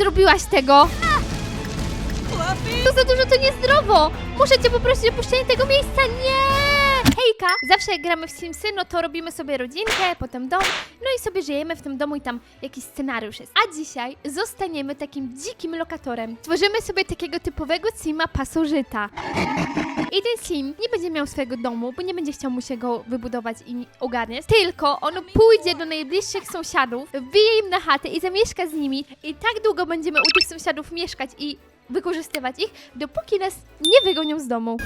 zrobiłaś tego! To za dużo, to niezdrowo! Muszę cię poprosić o opuszczenie tego miejsca, nie! Hejka! Zawsze jak gramy w Simsy, no to robimy sobie rodzinkę, potem dom, no i sobie żyjemy w tym domu i tam jakiś scenariusz jest. A dzisiaj zostaniemy takim dzikim lokatorem. Tworzymy sobie takiego typowego Sima pasożyta. I ten Sim nie będzie miał swojego domu, bo nie będzie chciał mu się go wybudować i ogarniać, tylko on pójdzie do najbliższych sąsiadów, wbije im na chatę i zamieszka z nimi i tak długo będziemy u tych sąsiadów mieszkać i wykorzystywać ich, dopóki nas nie wygonią z domu.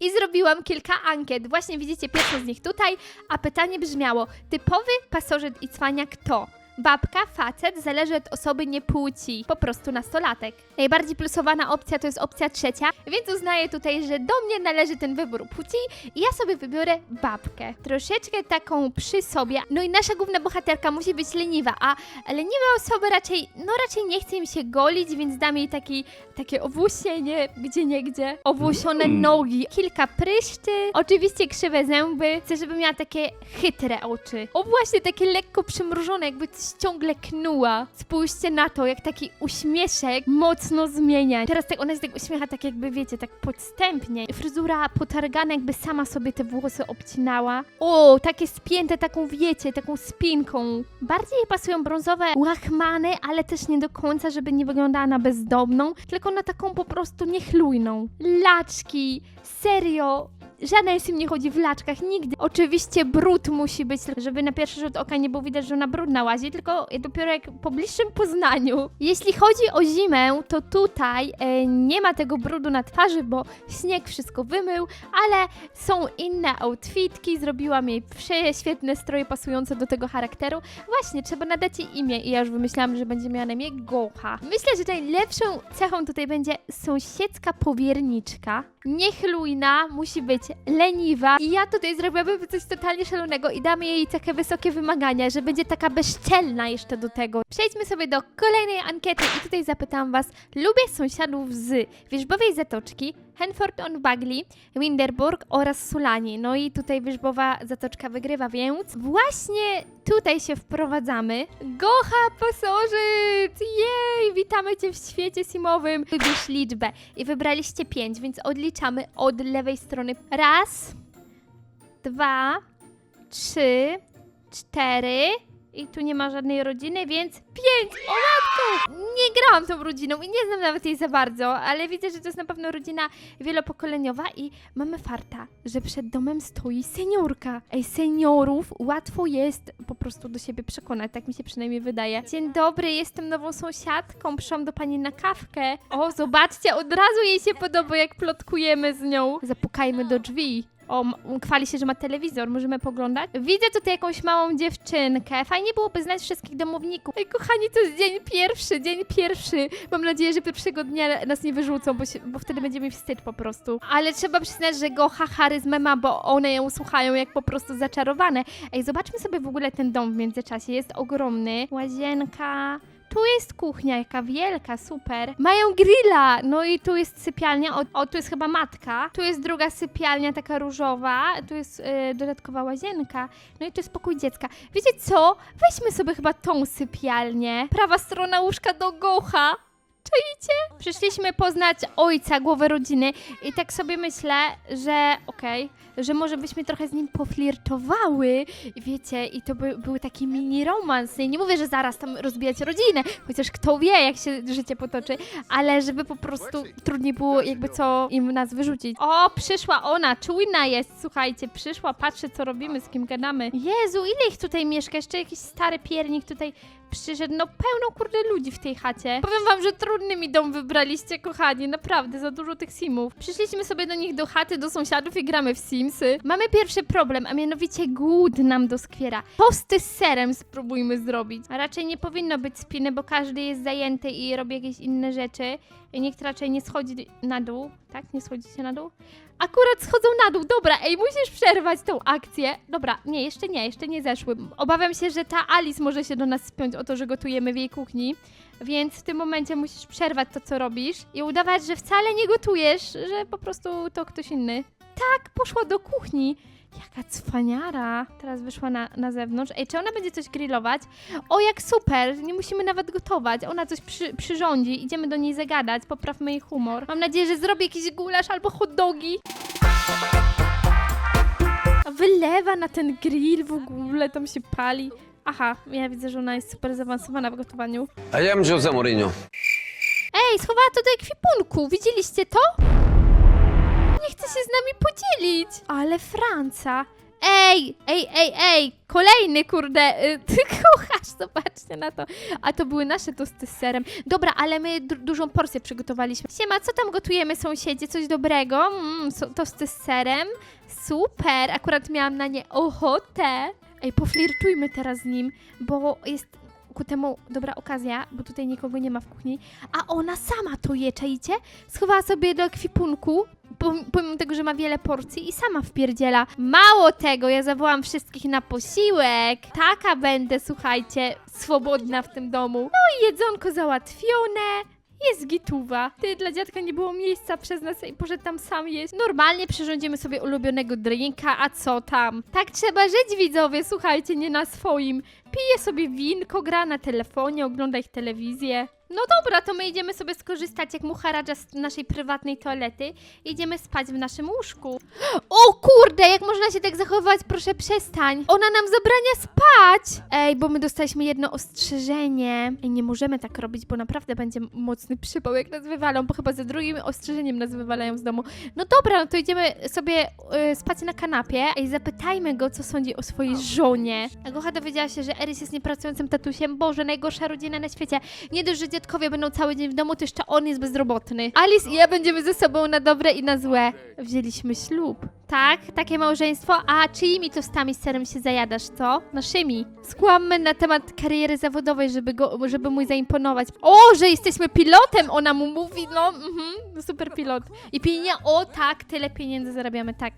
I zrobiłam kilka ankiet. Właśnie widzicie pierwszą z nich tutaj, a pytanie brzmiało: typowy pasożyt i cwaniak to babka, facet, zależy od osoby, nie płci, po prostu nastolatek. Najbardziej plusowana opcja to jest opcja trzecia, więc uznaję tutaj, że do mnie należy ten wybór płci i ja sobie wybiorę babkę. Troszeczkę taką przy sobie. No i nasza główna bohaterka musi być leniwa, a leniwe osoby raczej, no raczej nie chce im się golić, więc dam jej taki, takie owłosienie, gdzie nie gdzie, owłosione nogi, kilka pryszczy, oczywiście krzywe zęby, chcę, żeby miała takie chytre oczy. O właśnie takie lekko przymrużone, jakby coś ciągle knuła. Spójrzcie na to, jak taki uśmieszek mocno zmienia. Teraz tak ona się tak uśmiecha, tak jakby wiecie, tak podstępnie. Fryzura potargana, jakby sama sobie te włosy obcinała. O, takie spięte taką, wiecie, taką spinką. Bardziej jej pasują brązowe łachmany, ale też nie do końca, żeby nie wyglądała na bezdomną, tylko na taką po prostu niechlujną. Laczki, serio, Żaden sim nie chodzi w laczkach, nigdy. Oczywiście brud musi być, żeby na pierwszy rzut oka nie było widać, że ona brudna łazi, tylko dopiero jak po bliższym poznaniu. Jeśli chodzi o zimę, to tutaj e, nie ma tego brudu na twarzy, bo śnieg wszystko wymył, ale są inne outfitki, zrobiłam jej prześwietne stroje pasujące do tego charakteru. Właśnie, trzeba nadać jej imię i ja już wymyślałam, że będzie miała na imię Gocha. Myślę, że najlepszą cechą tutaj będzie sąsiedzka powierniczka. Niechlujna, musi być leniwa i ja tutaj zrobiłabym coś totalnie szalonego i dam jej takie wysokie wymagania, że będzie taka bezczelna jeszcze do tego. Przejdźmy sobie do kolejnej ankiety i tutaj zapytam was, lubię sąsiadów z Wierzbowej Zatoczki, Henford on Bagley, Winderburg oraz Sulani. No i tutaj Wierzbowa Zatoczka wygrywa, więc właśnie tutaj się wprowadzamy. Gocha pasożyt! Jej! Witamy Cię w świecie simowym. Wybierz liczbę i wybraliście 5, więc odliczamy od lewej strony. Raz, dwa, trzy, cztery. I tu nie ma żadnej rodziny, więc pięć! O matko! Nie grałam tą rodziną i nie znam nawet jej za bardzo, ale widzę, że to jest na pewno rodzina wielopokoleniowa i mamy farta, że przed domem stoi seniorka. Ej, seniorów łatwo jest po prostu do siebie przekonać, tak mi się przynajmniej wydaje. Dzień dobry, jestem nową sąsiadką, przyszłam do pani na kawkę. O, zobaczcie, od razu jej się podoba, jak plotkujemy z nią. Zapukajmy do drzwi. O, chwali się, że ma telewizor, możemy poglądać. Widzę tutaj jakąś małą dziewczynkę. Fajnie byłoby znać wszystkich domowników. Ej, kochani, to jest dzień pierwszy, dzień pierwszy. Mam nadzieję, że pierwszego dnia nas nie wyrzucą, bo, się, bo wtedy będzie mi wstyd po prostu. Ale trzeba przyznać, że Gocha charyzmę ma, bo one ją słuchają jak po prostu zaczarowane. Ej, zobaczmy sobie w ogóle ten dom w międzyczasie. Jest ogromny. Łazienka. Tu jest kuchnia, jaka wielka, super. Mają grilla, no i tu jest sypialnia, o, o tu jest chyba matka. Tu jest druga sypialnia, taka różowa, tu jest y, dodatkowa łazienka, no i tu jest pokój dziecka. Wiecie co? Weźmy sobie chyba tą sypialnię. Prawa strona łóżka do gocha. Czajcie? Przyszliśmy poznać ojca, głowę rodziny i tak sobie myślę, że okej, że może byśmy trochę z nim poflirtowały, wiecie, i to by, był taki mini romans. I nie mówię, że zaraz tam rozbijać rodzinę, chociaż kto wie, jak się życie potoczy, ale żeby po prostu trudniej było jakby co im nas wyrzucić. O, przyszła ona, czujna jest, słuchajcie, przyszła, patrzy co robimy, z kim gadamy. Jezu, ile ich tutaj mieszka? Jeszcze jakiś stary piernik tutaj przyszedł, no pełno kurde ludzi w tej chacie. Powiem wam, że trudny mi dom wybraliście, kochani, naprawdę, za dużo tych simów. Przyszliśmy sobie do nich do chaty, do sąsiadów i gramy w simsy. Mamy pierwszy problem, a mianowicie głód nam doskwiera. Posty z serem spróbujmy zrobić. A raczej nie powinno być spiny, bo każdy jest zajęty i robi jakieś inne rzeczy. I nikt raczej nie schodzi na dół, tak? Nie schodzicie na dół? Akurat schodzą na dół. Dobra, ej, musisz przerwać tą akcję. Dobra, nie, jeszcze nie, jeszcze nie zeszły. Obawiam się, że ta Alice może się do nas spiąć o to, że gotujemy w jej kuchni. Więc w tym momencie musisz przerwać to, co robisz i udawać, że wcale nie gotujesz, że po prostu to ktoś inny. Tak, poszła do kuchni. Jaka cwaniara. Teraz wyszła na, na zewnątrz. Ej, czy ona będzie coś grillować? O, jak super! Nie musimy nawet gotować. Ona coś przy, przyrządzi. Idziemy do niej zagadać. Poprawmy jej humor. Mam nadzieję, że zrobi jakiś gulasz albo hot dogi. A Wylewa na ten grill w ogóle, tam się pali. Aha, ja widzę, że ona jest super zaawansowana w gotowaniu. I am Jose Mourinho. Ej, schowała to do ekwipunku. Widzieliście to? Chce się z nami podzielić. Ale Franca. Ej, ej, ej, ej, kolejny, kurde, y, ty kucharz, zobaczcie na to. A to były nasze tosty z serem. Dobra, ale my du dużą porcję przygotowaliśmy. Siema, co tam gotujemy sąsiedzie? Coś dobrego? Mm, so tosty z serem? Super, akurat miałam na nie ochotę. Ej, poflirtujmy teraz z nim, bo jest ku temu dobra okazja, bo tutaj nikogo nie ma w kuchni, a ona sama to je, czaicie? Schowała sobie do ekwipunku, pomimo tego, że ma wiele porcji i sama wpierdziela. Mało tego, ja zawołam wszystkich na posiłek. Taka będę, słuchajcie, swobodna w tym domu. No i jedzonko załatwione. Jest gituwa. Ty, dla dziadka nie było miejsca przez nas i poszedł tam sam jeść. Normalnie przyrządzimy sobie ulubionego drinka, a co tam? Tak trzeba żyć, widzowie, słuchajcie, nie na swoim. Pije sobie winko, gra na telefonie, ogląda ich telewizję. No dobra, to my idziemy sobie skorzystać jak mucharadża z naszej prywatnej toalety. Idziemy spać w naszym łóżku. O kurde, jak można się tak zachowywać? Proszę przestań. Ona nam zabrania spać. Ej, bo my dostaliśmy jedno ostrzeżenie. Ej, nie możemy tak robić, bo naprawdę będzie mocny przypał, jak nas wywalą, bo chyba za drugim ostrzeżeniem nas wywalają z domu. No dobra, no to idziemy sobie y, spać na kanapie i zapytajmy go, co sądzi o swojej żonie. Agocha dowiedziała się, że Eris jest niepracującym tatusiem. Boże, najgorsza rodzina na świecie. Nie dość, że dziadkowie będą cały dzień w domu, to jeszcze on jest bezrobotny. Alice i ja będziemy ze sobą na dobre i na złe. Wzięliśmy ślub. Tak, takie małżeństwo. A czyimi tostami z serem się zajadasz, co? Naszymi. Skłammy na temat kariery zawodowej, żeby, go, żeby mu zaimponować. O, że jesteśmy pilotem, ona mu mówi, no, mhm, super pilot. I pieniądze, o tak, tyle pieniędzy zarabiamy, tak.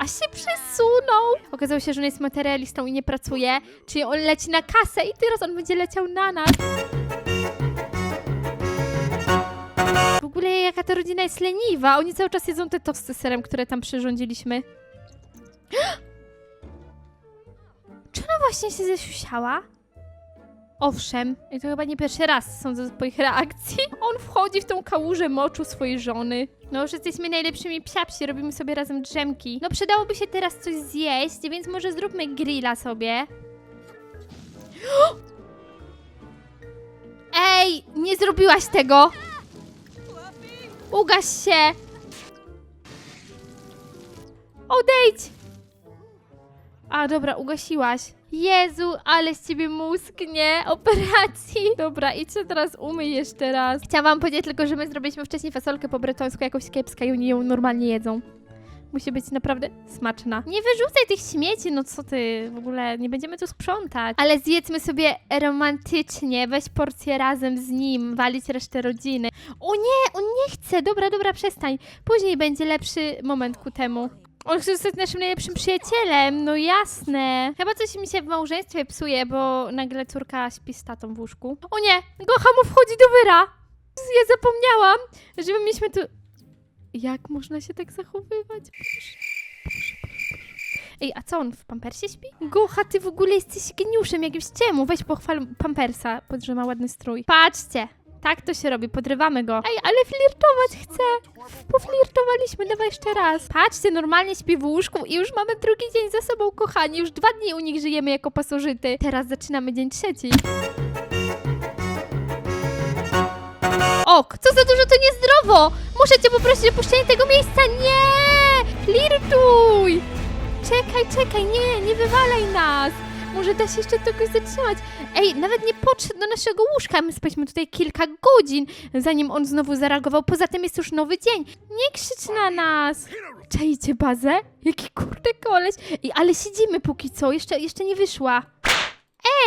A się przesunął! Okazało się, że on jest materialistą i nie pracuje, czyli on leci na kasę i teraz on będzie leciał na nas. W ogóle jaka ta rodzina jest leniwa. Oni cały czas jedzą te tosty z serem, które tam przyrządziliśmy. Czy ona właśnie się zesiusiała? Owszem, i to chyba nie pierwszy raz sądzę z twoich reakcji. On wchodzi w tą kałużę moczu swojej żony. No już jesteśmy najlepszymi psiapsi, robimy sobie razem drzemki. No przydałoby się teraz coś zjeść, więc może zróbmy grilla sobie. Ej, nie zrobiłaś tego! Ugaś się! Odejdź! A, dobra, ugasiłaś. Jezu, ale z ciebie mózg, nie? Operacji. Dobra, idźcie teraz umyj jeszcze raz. Chciałam powiedzieć tylko, że my zrobiliśmy wcześniej fasolkę po bretońsku jakoś kiepska i oni ją normalnie jedzą. Musi być naprawdę smaczna. Nie wyrzucaj tych śmieci, no co ty, w ogóle nie będziemy tu sprzątać. Ale zjedzmy sobie romantycznie, weź porcję razem z nim, walić resztę rodziny. O nie, on nie chce, dobra, dobra, przestań. Później będzie lepszy moment ku temu. On chce zostać naszym najlepszym przyjacielem, no jasne. Chyba coś mi się w małżeństwie psuje, bo nagle córka śpi z tatą w łóżku. O nie, Gocha mu wchodzi do wyra. Ja zapomniałam, że my mieliśmy tu... Jak można się tak zachowywać? Ej, a co on w pampersie śpi? Gocha, ty w ogóle jesteś geniuszem jakimś czemu? Weź pochwal pampersa, pod że ma ładny strój. Patrzcie, tak to się robi, podrywamy go. Ej, ale flirtować chcę. Poflirtowaliśmy, dawaj jeszcze raz. Patrzcie, normalnie śpi w łóżku i już mamy drugi dzień za sobą, kochani. Już dwa dni u nich żyjemy jako pasożyty. Teraz zaczynamy dzień trzeci. Ok, co za dużo to niezdrowo! Muszę cię poprosić o opuszczenie tego miejsca. Nie! Flirtuj! Czekaj, czekaj, nie, nie wywalaj nas. Może da się jeszcze czegoś zatrzymać. Ej, nawet nie podszedł do naszego łóżka. My spaliśmy tutaj kilka godzin, zanim on znowu zareagował. Poza tym jest już nowy dzień. Nie krzycz na nas. Czajcie bazę? Jaki kurde koleś. Ej, ale siedzimy póki co. Jeszcze, jeszcze nie wyszła.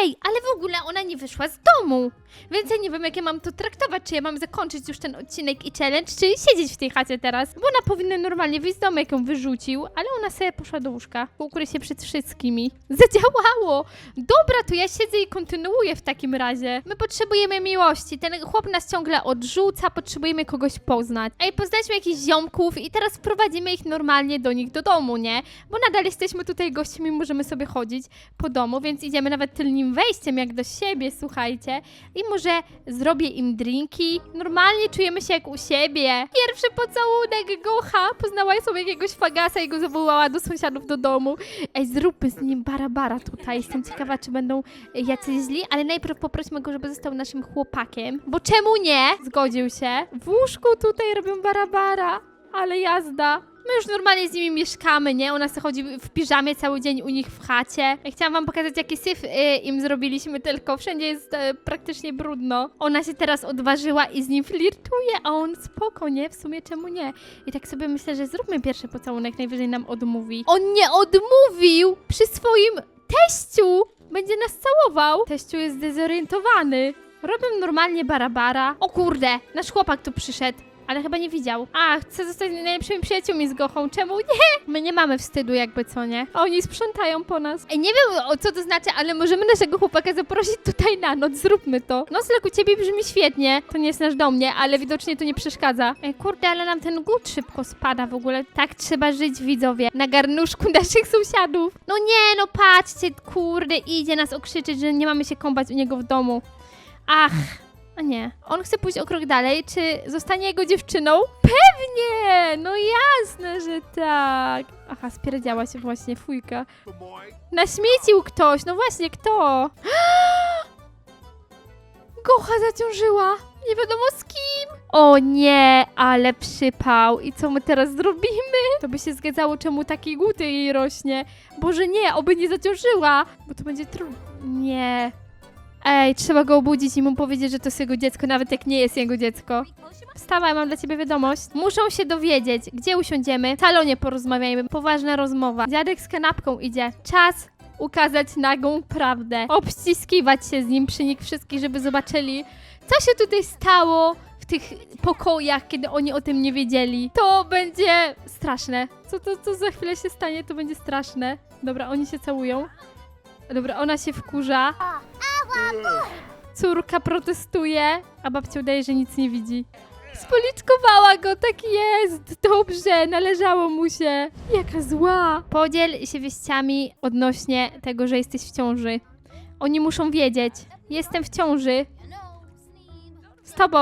Ej, ale w ogóle ona nie wyszła z domu. Więc ja nie wiem, jak ja mam to traktować. Czy ja mam zakończyć już ten odcinek i challenge, czy siedzieć w tej chacie teraz. Bo ona powinna normalnie wyjść z domu, jak ją wyrzucił, ale ona sobie poszła do łóżka. Ukryj się przed wszystkimi. Zadziałało! Dobra, to ja siedzę i kontynuuję w takim razie. My potrzebujemy miłości. Ten chłop nas ciągle odrzuca, potrzebujemy kogoś poznać. Ej, poznaliśmy jakichś ziomków i teraz wprowadzimy ich normalnie do nich do domu, nie? Bo nadal jesteśmy tutaj gośćmi, możemy sobie chodzić po domu, więc idziemy nawet tylnym wejściem jak do siebie, słuchajcie. I może zrobię im drinki. Normalnie czujemy się jak u siebie. Pierwszy pocałunek Gocha. Poznała sobie jakiegoś fagasa i go zawołała do sąsiadów do domu. Ej, zróbmy z nim barabara tutaj. Jestem ciekawa, czy będą jacyś źli, ale najpierw poprośmy go, żeby został naszym chłopakiem. Bo czemu nie? Zgodził się. W łóżku tutaj robią barabara. Ale jazda. My już normalnie z nimi mieszkamy, nie? Ona sobie chodzi w piżamie cały dzień u nich w chacie. Ja chciałam wam pokazać, jaki syf y, im zrobiliśmy, tylko wszędzie jest e, praktycznie brudno. Ona się teraz odważyła i z nim flirtuje, a on spoko, nie? W sumie czemu nie? I tak sobie myślę, że zróbmy pierwszy pocałunek, najwyżej nam odmówi. On nie odmówił przy swoim teściu! Będzie nas całował. Teściu jest zdezorientowany. Robią normalnie barabara. O kurde, nasz chłopak tu przyszedł. Ale chyba nie widział. A, chce zostać najlepszymi przyjaciółmi z Gochą. Czemu nie? My nie mamy wstydu jakby, co nie? Oni sprzątają po nas. Ej, nie wiem o co to znaczy, ale możemy naszego chłopaka zaprosić tutaj na noc. Zróbmy to. Nocleg u ciebie brzmi świetnie. To nie jest nasz dom, nie? Ale widocznie to nie przeszkadza. Ej, kurde, ale nam ten głód szybko spada w ogóle. Tak trzeba żyć, widzowie. Na garnuszku naszych sąsiadów. No nie, no patrzcie, kurde, idzie nas okrzyczeć, że nie mamy się kąpać u niego w domu. Ach, a nie. On chce pójść o krok dalej. Czy zostanie jego dziewczyną? Pewnie! No jasne, że tak. Aha, spierdziała się właśnie fujka. Naśmiecił ktoś. No właśnie, kto? Gocha zaciążyła. Nie wiadomo z kim. O nie, ale przypał. I co my teraz zrobimy? To by się zgadzało, czemu taki głód jej rośnie. Boże nie, oby nie zaciążyła. Bo to będzie trudne. Nie. Ej, trzeba go obudzić i mu powiedzieć, że to jest jego dziecko, nawet jak nie jest jego dziecko. Wstawaj, mam dla ciebie wiadomość. Muszą się dowiedzieć, gdzie usiądziemy. W salonie porozmawiajmy, poważna rozmowa. Dziadek z kanapką idzie. Czas ukazać nagą prawdę. Obściskiwać się z nim przy nich wszystkich, żeby zobaczyli, co się tutaj stało w tych pokojach, kiedy oni o tym nie wiedzieli. To będzie straszne. Co to co za chwilę się stanie, to będzie straszne. Dobra, oni się całują. Dobra, ona się wkurza. Córka protestuje, a babcia udaje, że nic nie widzi. Spoliczkowała go, tak jest. Dobrze, należało mu się. Jaka zła. Podziel się wieściami odnośnie tego, że jesteś w ciąży. Oni muszą wiedzieć. Jestem w ciąży. Z tobą.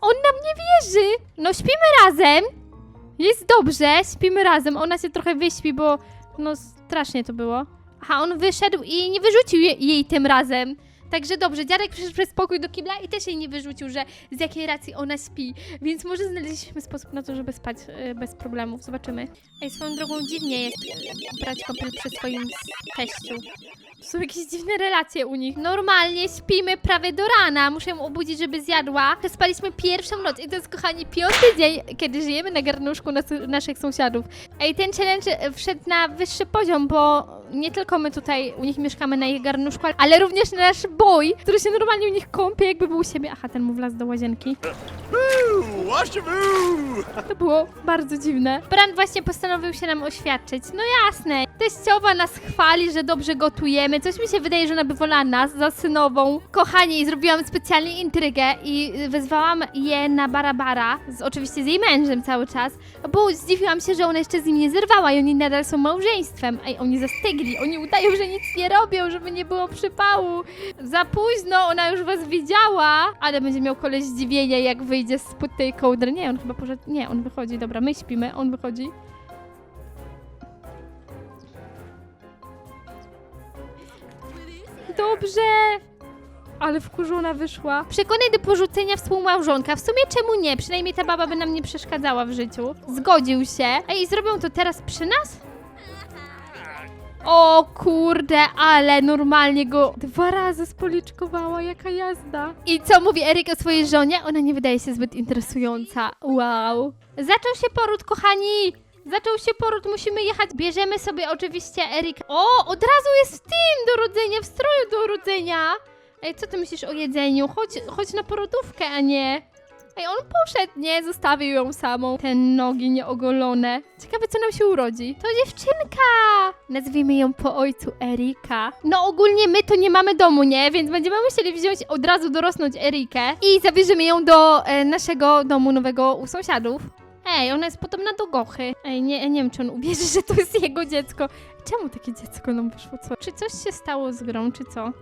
On nam nie wierzy. No śpimy razem. Jest dobrze, śpimy razem. Ona się trochę wyśpi, bo no strasznie to było. Aha, on wyszedł i nie wyrzucił je, jej tym razem. Także dobrze, dziadek przyszedł przez spokój do kibla i też jej nie wyrzucił, że z jakiej racji ona śpi. Więc może znaleźliśmy sposób na to, żeby spać e, bez problemów. Zobaczymy. Ej, swoją drogą dziwnie jest brać kąpiel przy swoim teściu. To są jakieś dziwne relacje u nich. Normalnie śpimy prawie do rana. Muszę ją obudzić, żeby zjadła. Przespaliśmy pierwszą noc i to jest, kochani, piąty dzień, kiedy żyjemy na garnuszku nas, naszych sąsiadów. Ej, ten challenge e, wszedł na wyższy poziom, bo nie tylko my tutaj u nich mieszkamy na ich garnuszku, ale również nasz boy, który się normalnie u nich kąpie, jakby był u siebie. Aha, ten mu wlazł do łazienki. To było bardzo dziwne. Bran właśnie postanowił się nam oświadczyć. No jasne. Teściowa nas chwali, że dobrze gotujemy. Coś mi się wydaje, że ona by wolała nas za synową. Kochani, zrobiłam specjalnie intrygę i wezwałam je na barabara, z, oczywiście z jej mężem cały czas, bo zdziwiłam się, że ona jeszcze z nim nie zerwała i oni nadal są małżeństwem. Ej, oni zastygli, oni udają, że nic nie robią, żeby nie było przypału. Za późno, ona już was widziała, ale będzie miał koleś zdziwienie, jak wyjdzie spod tej kołdry. Nie, on chyba poszedł, nie, on wychodzi, dobra, my śpimy, on wychodzi. Dobrze! Ale wkurzona wyszła. Przekonaj do porzucenia współmałżonka. W sumie czemu nie? Przynajmniej ta baba by nam nie przeszkadzała w życiu. Zgodził się. Ej, zrobią to teraz przy nas? O kurde, ale normalnie go dwa razy spoliczkowała, jaka jazda. I co mówi Eryk o swojej żonie? Ona nie wydaje się zbyt interesująca. Wow. Zaczął się poród, kochani! Zaczął się poród, musimy jechać. Bierzemy sobie oczywiście Eryk. O, od razu jest w tym do rodzenia, w stroju do rodzenia. Ej, co ty myślisz o jedzeniu? Chodź, chodź na porodówkę, a nie. Ej, on poszedł, nie, zostawił ją samą. Te nogi nieogolone. Ciekawe, co nam się urodzi. To dziewczynka! Nazwijmy ją po ojcu Erika. No ogólnie my to nie mamy domu, nie? Więc będziemy musieli wziąć od razu dorosnąć Erikę i zabierzemy ją do e, naszego domu nowego u sąsiadów. Ej, ona jest podobna do Gochy. Ej, nie, nie wiem, czy on uwierzy, że to jest jego dziecko. Czemu takie dziecko nam wyszło? Co? Czy coś się stało z grą, czy co?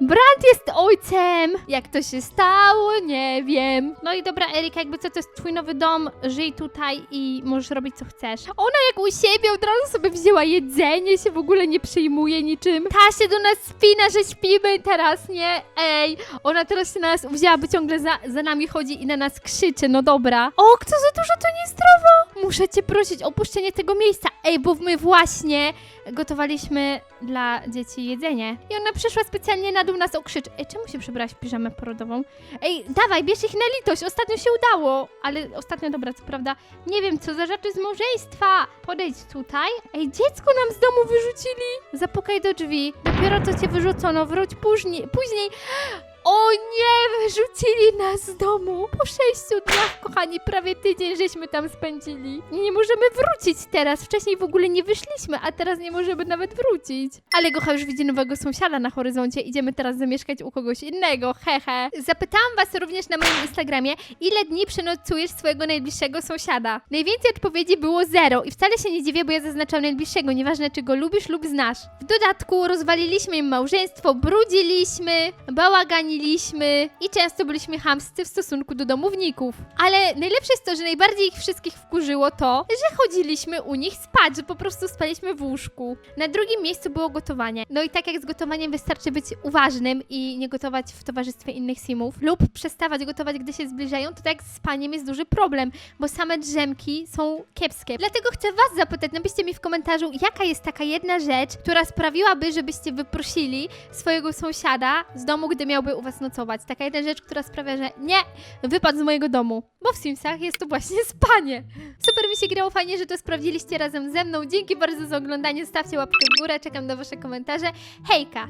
Brat jest ojcem! Jak to się stało, nie wiem. No i dobra, Erika, jakby co, to jest twój nowy dom, żyj tutaj i możesz robić co chcesz. Ona jak u siebie od razu sobie wzięła jedzenie, się w ogóle nie przejmuje niczym. Ta się do nas spina, że śpimy teraz, nie? Ej, ona teraz się na nas wzięła, bo ciągle za, za nami chodzi i na nas krzyczy, no dobra. O, co za dużo, to niezdrowo! Muszę cię prosić o opuszczenie tego miejsca. Ej, bo my właśnie gotowaliśmy dla dzieci jedzenie. I ona przyszła specjalnie na dół nas okrzyczy. Ej, czemu się przebrałaś w piżamę porodową? Ej, dawaj, bierz ich na litość, ostatnio się udało. Ale ostatnio, dobra, co prawda, nie wiem, co za rzeczy z małżeństwa. Podejdź tutaj. Ej, dziecko nam z domu wyrzucili. Zapukaj do drzwi. Dopiero co cię wyrzucono, wróć później. później. O nie, wyrzucili nas z domu. Po sześciu dniach, kochani, prawie tydzień żeśmy tam spędzili. Nie możemy wrócić teraz. Wcześniej w ogóle nie wyszliśmy, a teraz nie możemy nawet wrócić. Ale Gocha już widzi nowego sąsiada na horyzoncie. Idziemy teraz zamieszkać u kogoś innego, hehe. Zapytałam was również na moim Instagramie, ile dni przenocujesz swojego najbliższego sąsiada. Najwięcej odpowiedzi było zero i wcale się nie dziwię, bo ja zaznaczam najbliższego, nieważne czy go lubisz lub znasz. W dodatku rozwaliliśmy im małżeństwo, brudziliśmy, bałaganiliśmy i często byliśmy chamscy w stosunku do domowników. Ale najlepsze jest to, że najbardziej ich wszystkich wkurzyło to, że chodziliśmy u nich spać, że po prostu spaliśmy w łóżku. Na drugim miejscu było gotowanie. No i tak jak z gotowaniem wystarczy być uważnym i nie gotować w towarzystwie innych simów lub przestawać gotować, gdy się zbliżają, to tak z spaniem jest duży problem, bo same drzemki są kiepskie. Dlatego chcę was zapytać, napiszcie mi w komentarzu, jaka jest taka jedna rzecz, która sprawiłaby, żebyście wyprosili swojego sąsiada z domu, gdy miałby u was nocować. Taka jedna rzecz, która sprawia, że nie, wypadł z mojego domu. Bo w Simsach jest to właśnie spanie. Super mi się grało, fajnie, że to sprawdziliście razem ze mną. Dzięki bardzo za oglądanie, stawcie łapkę w górę, czekam na wasze komentarze. Hejka!